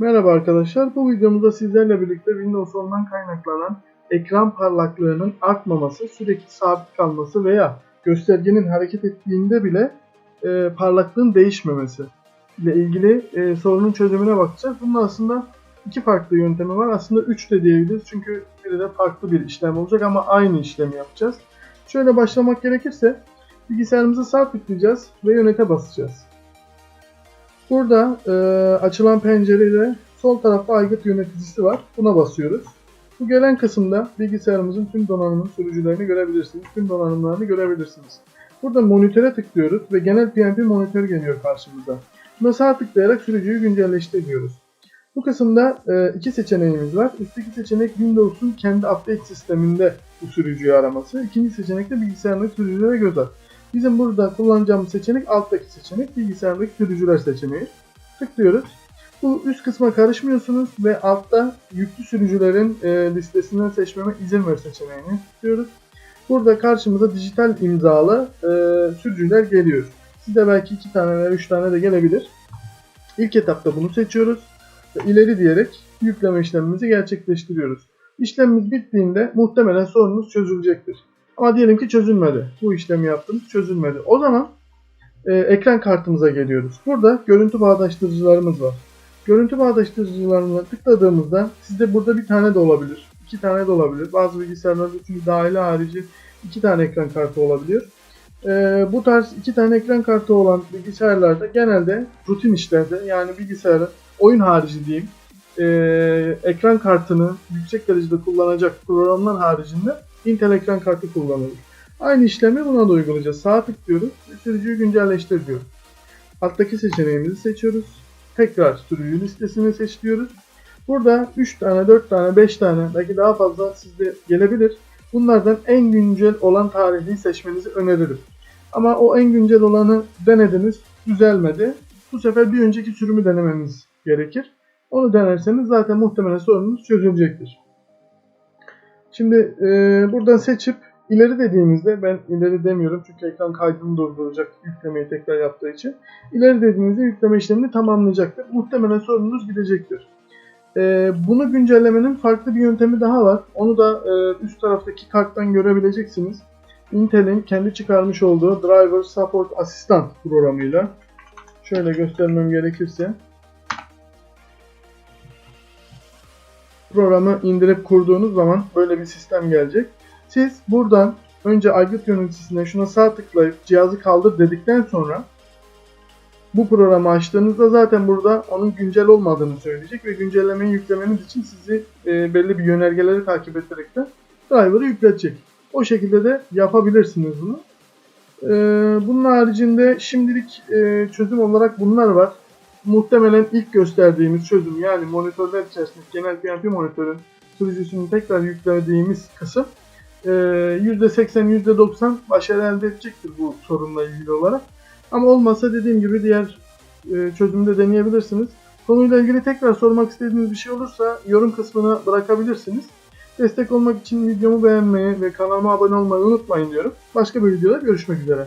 Merhaba arkadaşlar. Bu videomuzda sizlerle birlikte Windows 10'dan kaynaklanan ekran parlaklığının artmaması, sürekli sabit kalması veya göstergenin hareket ettiğinde bile e, parlaklığın değişmemesi ile ilgili e, sorunun çözümüne bakacağız. Bunun aslında iki farklı yöntemi var. Aslında üç de diyebiliriz. Çünkü biri de farklı bir işlem olacak ama aynı işlemi yapacağız. Şöyle başlamak gerekirse bilgisayarımızı tıklayacağız ve yönete basacağız. Burada e, açılan pencerede sol tarafta aygıt yöneticisi var. Buna basıyoruz. Bu gelen kısımda bilgisayarımızın tüm donanımın sürücülerini görebilirsiniz. Tüm donanımlarını görebilirsiniz. Burada monitöre tıklıyoruz ve genel PNP monitör geliyor karşımıza. Buna sağ tıklayarak sürücüyü güncelleştir diyoruz. Bu kısımda e, iki seçeneğimiz var. Üstteki seçenek Windows'un kendi update sisteminde bu sürücüyü araması. İkinci seçenek de bilgisayarındaki sürücülere göz at. Bizim burada kullanacağımız seçenek alttaki seçenek bilgisayardaki sürücüler seçeneği. Tıklıyoruz. Bu üst kısma karışmıyorsunuz ve altta yüklü sürücülerin e, listesinden seçmeme izin ver seçeneğini tıklıyoruz. Burada karşımıza dijital imzalı e, sürücüler geliyor. Size belki iki tane veya üç tane de gelebilir. İlk etapta bunu seçiyoruz. Ve ileri diyerek yükleme işlemimizi gerçekleştiriyoruz. İşlemimiz bittiğinde muhtemelen sorunuz çözülecektir. Ama diyelim ki çözülmedi. Bu işlemi yaptınız çözülmedi. O zaman e, ekran kartımıza geliyoruz. Burada görüntü bağdaştırıcılarımız var. Görüntü bağdaştırıcılarına tıkladığımızda sizde burada bir tane de olabilir. iki tane de olabilir. Bazı bilgisayarlarda çünkü dahili harici iki tane ekran kartı olabiliyor. E, bu tarz iki tane ekran kartı olan bilgisayarlarda genelde rutin işlerde yani bilgisayarın oyun harici diyeyim e, ekran kartını yüksek derecede kullanacak programlar haricinde Intel ekran kartı kullanılır. Aynı işlemi buna da uygulayacağız. Sağ tıklıyoruz ve sürücüyü güncelleştir diyoruz. Alttaki seçeneğimizi seçiyoruz. Tekrar sürücü listesini seçiyoruz. Burada 3 tane, 4 tane, 5 tane belki daha fazla sizde gelebilir. Bunlardan en güncel olan tarihi seçmenizi öneririm. Ama o en güncel olanı denediniz, düzelmedi. Bu sefer bir önceki sürümü denemeniz gerekir. Onu denerseniz zaten muhtemelen sorununuz çözülecektir. Şimdi e, buradan seçip ileri dediğimizde ben ileri demiyorum çünkü ekran kaydını durduracak yüklemeyi tekrar yaptığı için. İleri dediğimizde yükleme işlemini tamamlayacaktır. Muhtemelen sorununuz gidecektir. E, bunu güncellemenin farklı bir yöntemi daha var. Onu da e, üst taraftaki karttan görebileceksiniz. Intel'in kendi çıkarmış olduğu Driver Support Assistant programıyla. Şöyle göstermem gerekirse. Programı indirip kurduğunuz zaman böyle bir sistem gelecek. Siz buradan önce aygıt yöneticisine şuna sağ tıklayıp cihazı kaldır dedikten sonra bu programı açtığınızda zaten burada onun güncel olmadığını söyleyecek ve güncellemeyi yüklemeniz için sizi e, belli bir yönergeleri takip ettirekten driver'ı yükletecek. O şekilde de yapabilirsiniz bunu. E, bunun haricinde şimdilik e, çözüm olarak bunlar var muhtemelen ilk gösterdiğimiz çözüm yani monitörler içerisinde genel PNP monitörün sürücüsünü tekrar yüklediğimiz kısım %80 %90 başarı elde edecektir bu sorunla ilgili olarak. Ama olmasa dediğim gibi diğer çözümde deneyebilirsiniz. Konuyla ilgili tekrar sormak istediğiniz bir şey olursa yorum kısmına bırakabilirsiniz. Destek olmak için videomu beğenmeyi ve kanalıma abone olmayı unutmayın diyorum. Başka bir videoda görüşmek üzere.